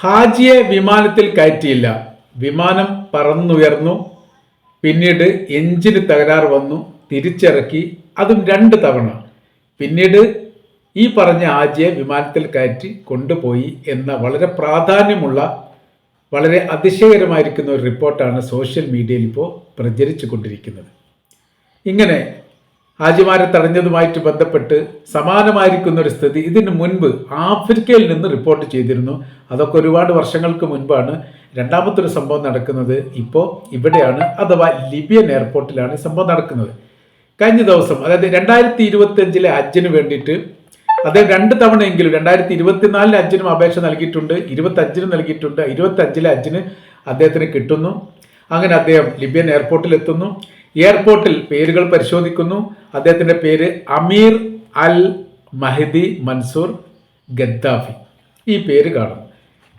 ഹാജിയെ വിമാനത്തിൽ കയറ്റിയില്ല. വിമാനം പറന്നുയർന്നു. പിന്നീട് എഞ്ചിന് തകരാർ വന്നു. തിരിച്ചിറക്കി. അതും രണ്ട് തവണ. പിന്നീട് ഈ പറഞ്ഞ ഹാജിയെ വിമാനത്തിൽ കയറ്റി കൊണ്ടുപോയി എന്ന വളരെ പ്രാധാന്യമുള്ള വളരെ അതിശയകരമായിരിക്കുന്ന ഒരു റിപ്പോർട്ടാണ് സോഷ്യൽ മീഡിയയിൽ ഇപ്പോൾ പ്രചരിച്ചു കൊണ്ടിരിക്കുന്നത് ഇങ്ങനെ ഹാജിമാരെ തടഞ്ഞതുമായിട്ട് ബന്ധപ്പെട്ട് സമാനമായിരിക്കുന്ന ഒരു സ്ഥിതി ഇതിന് മുൻപ് ആഫ്രിക്കയിൽ നിന്ന് റിപ്പോർട്ട് ചെയ്തിരുന്നു. അതൊക്കെ ഒരുപാട് വർഷങ്ങൾക്ക് മുൻപാണ് രണ്ടാമത്തൊരു സംഭവം നടക്കുന്നത്. ഇപ്പോൾ ഇവിടെയാണ് അഥവാ ലിബിയൻ എയർപോർട്ടിലാണ് ഈ സംഭവം നടക്കുന്നത്. കഴിഞ്ഞ ദിവസം അതായത് രണ്ടായിരത്തി ഇരുപത്തി അഞ്ചിലെ ഹജ്ജിന് വേണ്ടിയിട്ട് അദ്ദേഹം രണ്ട് തവണയെങ്കിലും രണ്ടായിരത്തി ഇരുപത്തിനാലിന് അഞ്ചിനും അപേക്ഷ നൽകിയിട്ടുണ്ട് ഇരുപത്തി അഞ്ചിന് നൽകിയിട്ടുണ്ട് ഇരുപത്തി അഞ്ചിലെ അഞ്ചിന് അദ്ദേഹത്തിന് കിട്ടുന്നു. അങ്ങനെ അദ്ദേഹം ലിബിയൻ എയർപോർട്ടിൽ എത്തുന്നു എയർപോർട്ടിൽ പേരുകൾ പരിശോധിക്കുന്നു. അദ്ദേഹത്തിന്റെ പേര് Amir al Mahdi Mansour Gaddafi. ഈ പേര് കാണുന്നു.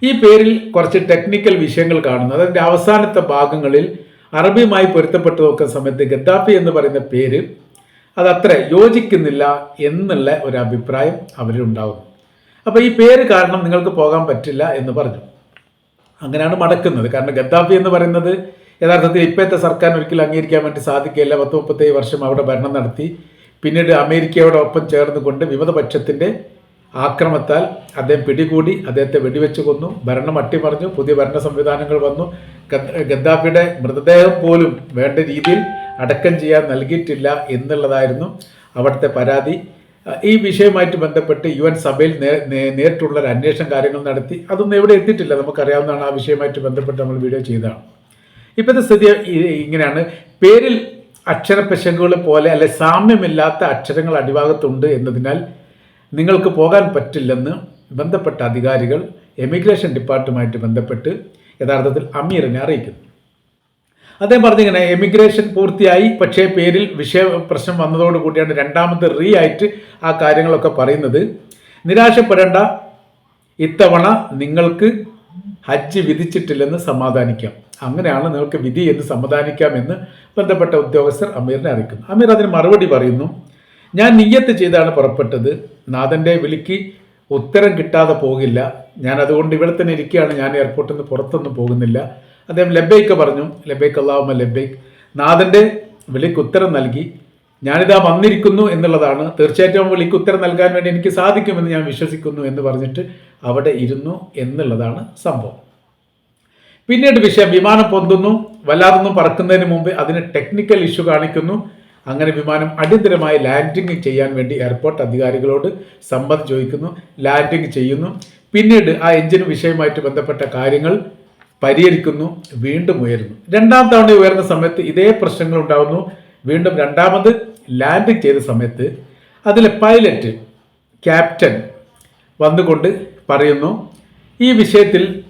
ഈ പേരിൽ കുറച്ച് ടെക്നിക്കൽ വിഷയങ്ങൾ കാണുന്നു. അതിന്റെ അവസാനത്തെ ഭാഗങ്ങളിൽ അറബിയുമായി പൊരുത്തപ്പെട്ട് നോക്കുന്ന സമയത്ത് ഗദ്ദാഫി എന്ന് പറയുന്ന പേര് അതത്ര യോജിക്കുന്നില്ല എന്നുള്ള ഒരു അഭിപ്രായം അവരിലുണ്ടാകുന്നു അപ്പോൾ ഈ പേര് കാരണം നിങ്ങൾക്ക് പോകാൻ പറ്റില്ല എന്ന് പറഞ്ഞു. അങ്ങനെയാണ് മടക്കുന്നത്. കാരണം ഗദ്ദാഫി എന്ന് പറയുന്നത് യഥാർത്ഥത്തിൽ ഇപ്പോഴത്തെ സർക്കാരിന് ഒരിക്കലും അംഗീകരിക്കാൻ വേണ്ടി സാധിക്കില്ല പത്ത് മുപ്പത്തേഴ് വർഷം അവിടെ ഭരണം നടത്തി. പിന്നീട് അമേരിക്കയോടൊപ്പം ചേർന്നുകൊണ്ട് വിമതപക്ഷത്തിന്റെ ആക്രമത്താൽ അദ്ദേഹം പിടികൂടി അദ്ദേഹത്തെ വെടിവെച്ച് കൊന്നു ഭരണം അട്ടിമറിഞ്ഞു പുതിയ ഭരണ സംവിധാനങ്ങൾ വന്നു. ഗദ്ദാഫിയുടെ മൃതദേഹം പോലും വേണ്ട രീതിയിൽ അടക്കം ചെയ്യാൻ നൽകിയിട്ടില്ല എന്നുള്ളതായിരുന്നു അവിടുത്തെ പരാതി. ഈ വിഷയവുമായിട്ട് ബന്ധപ്പെട്ട് യു എൻ സഭയിൽ നേരിട്ടുള്ള ഒരു അന്വേഷണം കാര്യങ്ങൾ നടത്തി. അതൊന്നും എവിടെ എത്തിയിട്ടില്ല. നമുക്കറിയാവുന്നതാണ് ആ വിഷയവുമായിട്ട് ബന്ധപ്പെട്ട് നമ്മൾ വീഡിയോ ചെയ്തതാണ്. ഇപ്പോഴത്തെ സ്ഥിതി ഇങ്ങനെയാണ്. പേരിൽ അക്ഷരപ്പിശകുകൾ പോലെ അല്ലെ സാമ്യമില്ലാത്ത അക്ഷരങ്ങൾ അടിഭാഗത്തുണ്ട് എന്നതിനാൽ നിങ്ങൾക്ക് പോകാൻ പറ്റില്ലെന്ന് ബന്ധപ്പെട്ട അധികാരികൾ എമിഗ്രേഷൻ ഡിപ്പാർട്ട്മെന്റുമായിട്ട് ബന്ധപ്പെട്ട് യഥാർത്ഥത്തിൽ അമീറിനെ അറിയിക്കുന്നു. അദ്ദേഹം പറഞ്ഞിങ്ങനെ എമിഗ്രേഷൻ പൂർത്തിയായി. പക്ഷേ പേരിൽ വിഷയ പ്രശ്നം വന്നതോടുകൂടിയാണ് രണ്ടാമത്തെ റീ ആയിട്ട് ആ കാര്യങ്ങളൊക്കെ പറയുന്നത്. നിരാശപ്പെടേണ്ട. ഇത്തവണ നിങ്ങൾക്ക് ഹജ്ജ് വിധിച്ചിട്ടില്ലെന്ന് സമാധാനിക്കാം. അങ്ങനെയാണ് നിങ്ങൾക്ക് വിധി എന്ന് സമ്മതാനിക്കാമെന്ന് ബന്ധപ്പെട്ട ഉദ്യോഗസ്ഥർ അമീറിനെ അറിയിക്കുന്നു. അമീർ അതിന് മറുപടി പറയുന്നു ഞാൻ നിയ്യത്ത് ചെയ്താണ് പുറപ്പെട്ടത്. നാഥന്റെ വിളിക്ക് ഉത്തരം കിട്ടാതെ പോകില്ല. ഞാൻ അതുകൊണ്ട് ഇവിടെ തന്നെ ഇരിക്കുകയാണ്. ഞാൻ എയർപോർട്ടിൽ നിന്ന് പുറത്തൊന്നും പോകുന്നില്ല. അദ്ദേഹം ലബൈക്ക് പറഞ്ഞു ലബൈക്ക് അള്ളാഹുമ ലബൈക്ക് നാഥന്റെ വിളിക്ക് ഉത്തരം നൽകി. ഞാനിതാ വന്നിരിക്കുന്നു എന്നുള്ളതാണ്. തീർച്ചയായിട്ടും വിളിക്ക് ഉത്തരം നൽകാൻ വേണ്ടി എനിക്ക് സാധിക്കുമെന്ന് ഞാൻ വിശ്വസിക്കുന്നു എന്ന് പറഞ്ഞിട്ട് അവിടെ ഇരുന്നു എന്നുള്ളതാണ് സംഭവം. പിന്നീട് വിഷയം വിമാനം പൊന്തുന്നു. വല്ലാതൊന്നും പറക്കുന്നതിന് മുമ്പ് അതിന് ടെക്നിക്കൽ ഇഷ്യൂ കാണിക്കുന്നു. അങ്ങനെ വിമാനം അടിയന്തരമായി ലാൻഡിംഗ് ചെയ്യാൻ വേണ്ടി എയർപോർട്ട് അധികാരികളോട് സമ്മതം ചോദിക്കുന്നു. ലാൻഡിംഗ് ചെയ്യുന്നു. പിന്നീട് ആ എഞ്ചിൻ വിഷയമായിട്ട് ബന്ധപ്പെട്ട കാര്യങ്ങൾ പരിഹരിക്കുന്നു. വീണ്ടും ഉയരുന്നു. രണ്ടാം തവണ ഉയർന്ന സമയത്ത് ഇതേ പ്രശ്നങ്ങൾ ഉണ്ടാകുന്നു വീണ്ടും രണ്ടാമത് ലാൻഡിംഗ് ചെയ്ത സമയത്ത് അതിലെ പൈലറ്റ് ക്യാപ്റ്റൻ വന്നുകൊണ്ട് പറയുന്നു ഈ വിഷയത്തിൽ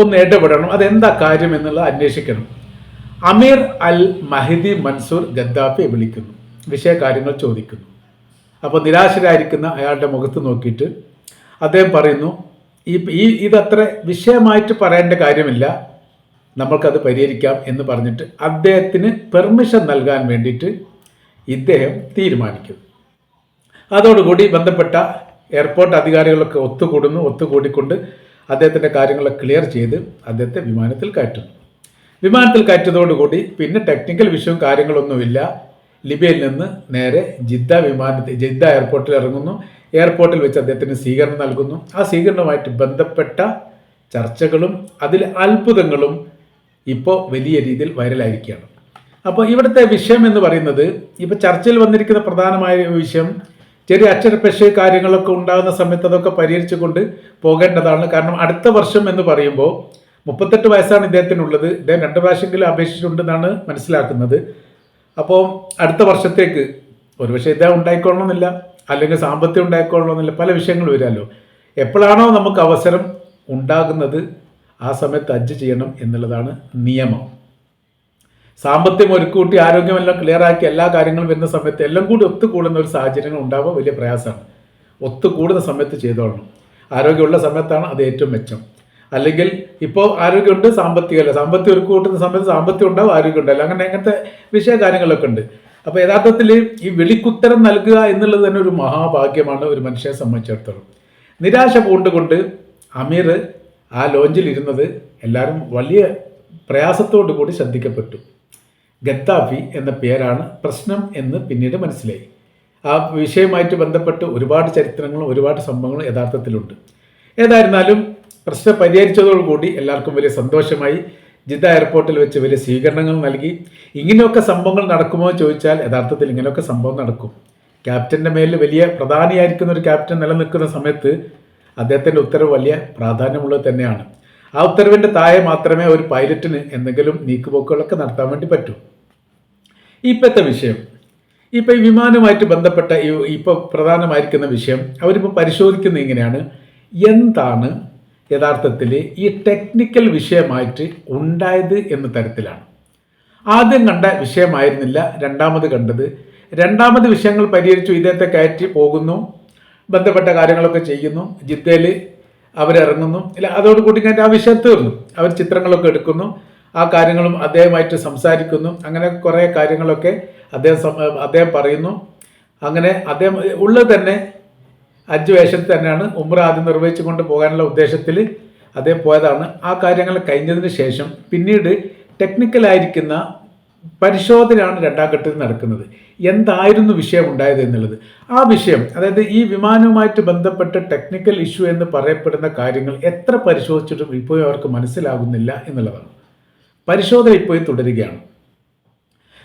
ഒന്ന് ഇടപെടണം. അതെന്താ കാര്യം എന്നുള്ളത് അന്വേഷിക്കണം. അമീർ അൽ മഹിദി മൻസൂർ ഗദ്ദാഫിയെ വിളിക്കുന്നു. വിഷയകാര്യങ്ങൾ ചോദിക്കുന്നു. അപ്പോൾ നിരാശരായിരിക്കുന്ന അയാളുടെ മുഖത്ത് നോക്കിയിട്ട് അദ്ദേഹം പറയുന്നു ഈ ഈ ഇതത്ര വിഷയമായിട്ട് പറയേണ്ട കാര്യമില്ല. നമ്മൾക്കത് പരിഹരിക്കാം എന്ന് പറഞ്ഞിട്ട് അദ്ദേഹത്തിന് പെർമിഷൻ നൽകാൻ വേണ്ടിയിട്ട് ഇദ്ദേഹം തീരുമാനിക്കും അതോടുകൂടി ബന്ധപ്പെട്ട എയർപോർട്ട് അധികാരികളൊക്കെ ഒത്തുകൂടുന്നു. ഒത്തുകൂടിക്കൊണ്ട് അദ്ദേഹത്തിന്റെ കാര്യങ്ങളൊക്കെ ക്ലിയർ ചെയ്ത് അദ്ദേഹത്തെ വിമാനത്തിൽ കയറ്റുന്നു. വിമാനത്തിൽ കയറ്റതോടുകൂടി പിന്നെ ടെക്നിക്കൽ വിഷയവും കാര്യങ്ങളൊന്നുമില്ല. ലിബിയയിൽ നിന്ന് നേരെ ജിദ്ദ വിമാനത്തിൽ ജിദ്ദ എയർപോർട്ടിൽ ഇറങ്ങുന്നു. എയർപോർട്ടിൽ വെച്ച് അദ്ദേഹത്തിന് സ്വീകരണം നൽകുന്നു. ആ സ്വീകരണവുമായിട്ട് ബന്ധപ്പെട്ട ചർച്ചകളും അതിലെ അത്ഭുതങ്ങളും ഇപ്പോൾ വലിയ രീതിയിൽ വൈറലായിരിക്കുകയാണ്. അപ്പോൾ ഇവിടുത്തെ വിഷയം എന്ന് പറയുന്നത് ഇപ്പോൾ ചർച്ചയിൽ വന്നിരിക്കുന്ന പ്രധാനമായ വിഷയം ചെറിയ അക്ഷരപ്പശ കാര്യങ്ങളൊക്കെ ഉണ്ടാകുന്ന സമയത്ത് അതൊക്കെ പരിഹരിച്ചുകൊണ്ട് പോകേണ്ടതാണ്. കാരണം അടുത്ത വർഷം എന്ന് പറയുമ്പോൾ മുപ്പത്തെട്ട് വയസ്സാണ് ഇദ്ദേഹത്തിനുള്ളത്. ഇദ്ദേഹം രണ്ട് പ്രാവശ്യമെങ്കിലും അപേക്ഷിച്ചിട്ടുണ്ടെന്നാണ് മനസ്സിലാക്കുന്നത്. അപ്പോൾ അടുത്ത വർഷത്തേക്ക് ഒരുപക്ഷെ ഇദ്ദേഹം ഉണ്ടായിക്കൊള്ളണമെന്നില്ല അല്ലെങ്കിൽ സാമ്പത്തികം ഉണ്ടായിക്കൊള്ളണമെന്നില്ല പല വിഷയങ്ങൾ വരാമല്ലോ. എപ്പോഴാണോ നമുക്ക് അവസരം ഉണ്ടാകുന്നത് ആ സമയത്ത് അജ്ജ് ചെയ്യണം എന്നുള്ളതാണ് നിയമം. സാമ്പത്തികം ഒരുക്കൂട്ടി ആരോഗ്യമെല്ലാം ക്ലിയർ ആക്കി എല്ലാ കാര്യങ്ങളും വരുന്ന സമയത്ത് എല്ലാം കൂടി ഒത്തുകൂടുന്ന ഒരു സാഹചര്യങ്ങൾ ഉണ്ടാവുക വലിയ പ്രയാസമാണ്. ഒത്തുകൂടുന്ന സമയത്ത് ചെയ്തോളണം. ആരോഗ്യമുള്ള സമയത്താണ് അത് ഏറ്റവും മെച്ചം. അല്ലെങ്കിൽ ഇപ്പോൾ ആരോഗ്യമുണ്ട് സാമ്പത്തികമല്ല. സാമ്പത്തികം ഒരു കൂട്ടുന്ന സമയത്ത് സാമ്പത്തികം ഉണ്ടാവും ആരോഗ്യം ഉണ്ടാവില്ല അങ്ങനെ അങ്ങനത്തെ വിഷയ കാര്യങ്ങളൊക്കെ ഉണ്ട്. അപ്പോൾ യഥാർത്ഥത്തിൽ ഈ വിളിക്കുത്തരം നൽകുക എന്നുള്ളത് തന്നെ ഒരു മഹാഭാഗ്യമാണ് ഒരു മനുഷ്യനെ സംബന്ധിച്ചിടത്തോളം. നിരാശ പൂണ്ടുകൊണ്ട് അമീർ ആ ലോഞ്ചിൽ ഇരുന്നത് എല്ലാവരും വലിയ പ്രയാസത്തോടു കൂടി ശ്രദ്ധിക്കപ്പെട്ടു. ഗദ്ദാഫി എന്ന പേരാണ് പ്രശ്നം എന്ന് പിന്നീട് മനസ്സിലായി. ആ വിഷയവുമായിട്ട് ബന്ധപ്പെട്ട് ഒരുപാട് ചരിത്രങ്ങളും ഒരുപാട് സംഭവങ്ങളും യഥാർത്ഥത്തിലുണ്ട്. ഏതായിരുന്നാലും പ്രശ്നം പരിഹരിച്ചതോടുകൂടി എല്ലാവർക്കും വലിയ സന്തോഷമായി ജിദ്ദ എയർപോർട്ടിൽ വെച്ച് വലിയ സ്വീകരണങ്ങൾ നൽകി. ഇങ്ങനെയൊക്കെ സംഭവങ്ങൾ നടക്കുമോ ചോദിച്ചാൽ യഥാർത്ഥത്തിൽ ഇങ്ങനെയൊക്കെ സംഭവം നടക്കും. ക്യാപ്റ്റന്റെ മേലിൽ വലിയ പ്രധാനിയായിരിക്കുന്ന ഒരു ക്യാപ്റ്റൻ നിലനിൽക്കുന്ന സമയത്ത് അദ്ദേഹത്തിന്റെ ഉത്തരവ് വലിയ പ്രാധാന്യമുള്ളത് തന്നെയാണ്. ആ ഉത്തരവിന്റെ താഴെ മാത്രമേ ഒരു പൈലറ്റിന് എന്തെങ്കിലും നീക്കുപോക്കുകളൊക്കെ നടത്താൻ വേണ്ടി പറ്റൂ. ഇപ്പോഴത്തെ വിഷയം. ഇപ്പം ഈ വിമാനവുമായിട്ട് ബന്ധപ്പെട്ട ഈ ഇപ്പോൾ പ്രധാനമായിരിക്കുന്ന വിഷയം അവരിപ്പോൾ പരിശോധിക്കുന്നത് ഇങ്ങനെയാണ്. എന്താണ് യഥാർത്ഥത്തിൽ ഈ ടെക്നിക്കൽ വിഷയമായിട്ട് ഉണ്ടായത് എന്ന തരത്തിലാണ്. ആദ്യം കണ്ട വിഷയമായിരുന്നില്ല രണ്ടാമത് കണ്ടത്. രണ്ടാമത് വിഷയങ്ങൾ പരിഹരിച്ചു ഇദ്ദേഹത്തെ കയറ്റി പോകുന്നു ബന്ധപ്പെട്ട കാര്യങ്ങളൊക്കെ ചെയ്യുന്നു. ജിദ്ദയിൽ അവരിറങ്ങുന്നു. ഇല്ല അതോടുകൂടി ഞാൻ ആ വിഷയം തീർന്നു. അവർ ചിത്രങ്ങളൊക്കെ എടുക്കുന്നു. ആ കാര്യങ്ങളും അദ്ദേഹമായിട്ട് സംസാരിക്കുന്നു. അങ്ങനെ കുറേ കാര്യങ്ങളൊക്കെ അദ്ദേഹം അദ്ദേഹം പറയുന്നു. അങ്ങനെ അദ്ദേഹം ഉള്ളത് തന്നെ അഞ്ച് വേഷത്തിൽ തന്നെയാണ്. ഉമ്ര ആദ്യം നിർവഹിച്ചു കൊണ്ട് പോകാനുള്ള ഉദ്ദേശത്തിൽ അദ്ദേഹം പോയതാണ്. ആ കാര്യങ്ങൾ കഴിഞ്ഞതിന് ശേഷം പിന്നീട് ടെക്നിക്കലായിരിക്കുന്ന പരിശോധനയാണ് രണ്ടാം ഘട്ടത്തിൽ നടക്കുന്നത്. എന്തായിരുന്നു വിഷയം ഉണ്ടായത് എന്നുള്ളത്. ആ വിഷയം അതായത് ഈ വിമാനവുമായിട്ട് ബന്ധപ്പെട്ട ടെക്നിക്കൽ ഇഷ്യൂ എന്ന് പറയപ്പെടുന്ന കാര്യങ്ങൾ എത്ര പരിശോധിച്ചിട്ടും ഇപ്പോഴും അവർക്ക് മനസ്സിലാകുന്നില്ല എന്നുള്ളതാണ്. പരിശോധന ഇപ്പോഴും തുടരുകയാണ്.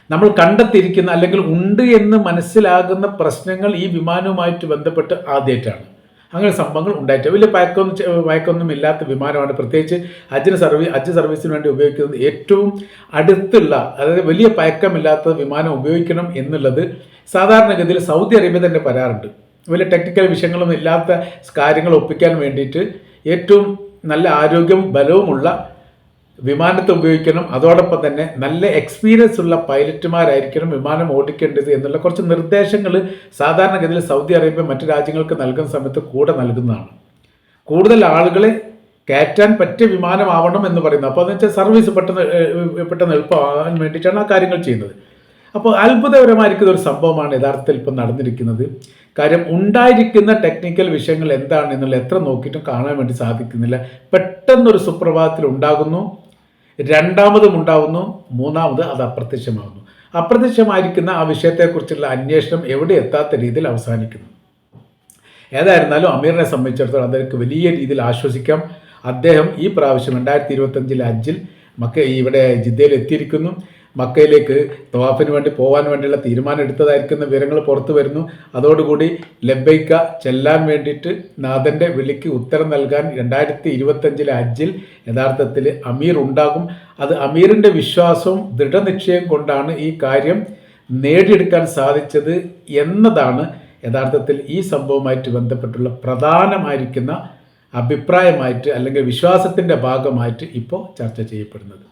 നമ്മൾ കണ്ടെത്തിയിരിക്കുന്ന അല്ലെങ്കിൽ ഉണ്ട് എന്ന് മനസ്സിലാകുന്ന പ്രശ്നങ്ങൾ ഈ വിമാനവുമായിട്ട് ബന്ധപ്പെട്ട് ആദ്യമായിട്ടാണ് അങ്ങനെ സംഭവങ്ങൾ ഉണ്ടായിട്ട്. വലിയ പയക്കൊന്നും ചെ- പയക്കൊന്നും ഇല്ലാത്ത വിമാനമാണ്. പ്രത്യേകിച്ച് അജിന് സർവീസ് അജ് സർവീസിന് വേണ്ടി ഉപയോഗിക്കുന്നത് ഏറ്റവും അടുത്തുള്ള അതായത് വലിയ പയക്കമില്ലാത്ത വിമാനം ഉപയോഗിക്കണം എന്നുള്ളത് സാധാരണഗതിയിൽ സൗദി അറേബ്യ തന്നെ പറയാറുണ്ട് വലിയ ടെക്നിക്കൽ വിഷയങ്ങളൊന്നും ഇല്ലാത്ത കാര്യങ്ങൾ ഒപ്പിക്കാൻ വേണ്ടിയിട്ട് ഏറ്റവും നല്ല ആരോഗ്യവും ബലവുമുള്ള വിമാനത്തെ ഉപയോഗിക്കണം. അതോടൊപ്പം തന്നെ നല്ല എക്സ്പീരിയൻസ് ഉള്ള പൈലറ്റുമാരായിരിക്കണം വിമാനം ഓടിക്കേണ്ടത് എന്നുള്ള കുറച്ച് നിർദ്ദേശങ്ങൾ സാധാരണഗതിയിൽ സൗദി അറേബ്യ മറ്റു രാജ്യങ്ങൾക്ക് നൽകുന്ന സമയത്ത് കൂടെ നൽകുന്നതാണ്. കൂടുതൽ ആളുകളെ കയറ്റാൻ പറ്റിയ വിമാനമാവണം എന്ന് പറയുന്നത്. അപ്പോൾ എന്ന് വെച്ചാൽ സർവീസ് പെട്ടെന്ന് പെട്ടെന്ന് എളുപ്പമാകാൻ വേണ്ടിയിട്ടാണ് ആ കാര്യങ്ങൾ ചെയ്യുന്നത്. അപ്പോൾ അത്ഭുതകരമായിരിക്കുന്ന ഒരു സംഭവമാണ് യഥാർത്ഥത്തിൽ ഇപ്പം നടന്നിരിക്കുന്നത്. കാര്യം ഉണ്ടായിരിക്കുന്ന ടെക്നിക്കൽ വിഷയങ്ങൾ എന്താണ് എന്നുള്ള എത്ര നോക്കിയിട്ടും കാണാൻ വേണ്ടി സാധിക്കുന്നില്ല. പെട്ടെന്നൊരു സുപ്രഭാതത്തിൽ ഉണ്ടാകുന്നു. രണ്ടാമതും ഉണ്ടാവുന്നു മൂന്നാമത് അത് അപ്രത്യക്ഷമാകുന്നു അപ്രത്യക്ഷമായിരിക്കുന്ന ആ വിഷയത്തെക്കുറിച്ചുള്ള അന്വേഷണം എവിടെ എത്താത്ത രീതിയിൽ അവസാനിക്കുന്നു. ഏതായിരുന്നാലും അമീറിനെ സംബന്ധിച്ചിടത്തോളം അദ്ദേഹം വലിയ രീതിയിൽ ആശ്വസിക്കാം. അദ്ദേഹം ഈ പ്രാവശ്യം രണ്ടായിരത്തി ഇരുപത്തഞ്ചിലെ അഞ്ചിൽ മക്ക ഇവിടെ ജിദ്ദയിൽ എത്തിയിരിക്കുന്നു. മക്കയിലേക്ക് തവാഫിന് വേണ്ടി പോകാൻ വേണ്ടിയുള്ള തീരുമാനം എടുത്തതായിരിക്കുന്ന വിവരങ്ങൾ പുറത്തു വരുന്നു. അതോടുകൂടി ലബൈക്ക ചെല്ലാൻ വേണ്ടിയിട്ട് നാഥന്റെ വിളിക്ക് ഉത്തരം നൽകാൻ രണ്ടായിരത്തി ഇരുപത്തഞ്ചിലെ ഹജ്ജിൽ യഥാർത്ഥത്തിൽ അമീർ ഉണ്ടാകും. അത് അമീറിന്റെ വിശ്വാസവും ദൃഢനിശ്ചയം കൊണ്ടാണ് ഈ കാര്യം നേടിയെടുക്കാൻ സാധിച്ചത് എന്നതാണ് യഥാർത്ഥത്തിൽ ഈ സംഭവവുമായിട്ട് ബന്ധപ്പെട്ടുള്ള പ്രധാനമായിരിക്കുന്ന അഭിപ്രായമായിട്ട് അല്ലെങ്കിൽ വിശ്വാസത്തിന്റെ ഭാഗമായിട്ട് ഇപ്പോൾ ചർച്ച ചെയ്യപ്പെടുന്നത്.